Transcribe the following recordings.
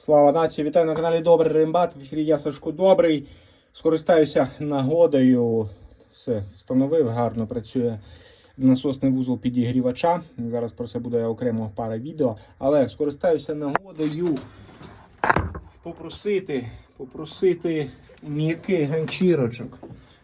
Слава нації! Вітаю на каналі Добрий Рембат. В ефірі я Сашко Добрий. Скористаюся нагодою. Все встановив, гарно працює насосний вузол підігрівача. Зараз про це буде окремо пара відео. Але скористаюся нагодою попросити, попросити м'який ганчірочок.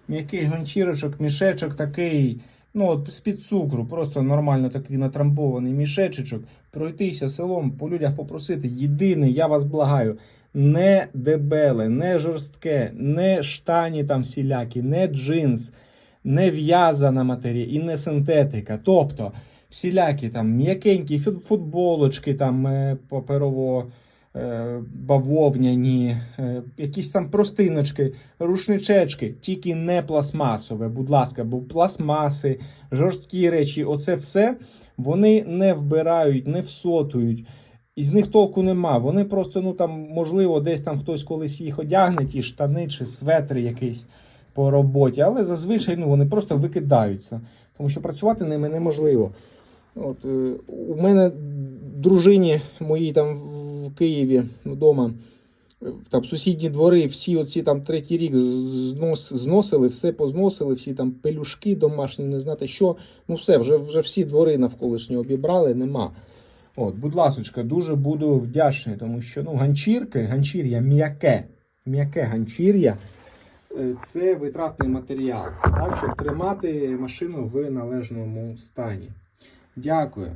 М'який ганчірочок, мішечок такий. Ну, от з-під цукру, просто нормально такий натрамбований мішечечок, пройтися селом, по людях попросити. Єдине, я вас благаю, не дебеле, не жорстке, не штані там всілякі, не джинс, не в'язана матерія і не синтетика. Тобто всілякі там м'якенькі футболочки там е, паперово бавовняні, е, якісь там простиночки, рушничечки, тільки не пластмасове, будь ласка, бо пластмаси, жорсткі речі, оце все вони не вбирають, не всотують. І з них толку нема. Вони просто, ну там, можливо, десь там хтось колись їх одягне, ті штани чи светри якийсь по роботі, але зазвичай ну, вони просто викидаються, тому що працювати ними неможливо. От, е, у мене дружині моїй там в Києві вдома, е, там сусідні двори, всі оці там третій рік знос, зносили, все позносили, всі там пелюшки домашні, не знати що. Ну все, вже, вже всі двори навколишні обібрали, нема. От, будь ласочка, дуже буду вдячний, тому що ну, ганчірки, ганчір'я м'яке, м'яке ганчір'я е, це витратний матеріал, так, щоб тримати машину в належному стані. Дякую.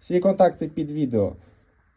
Всі контакти під відео.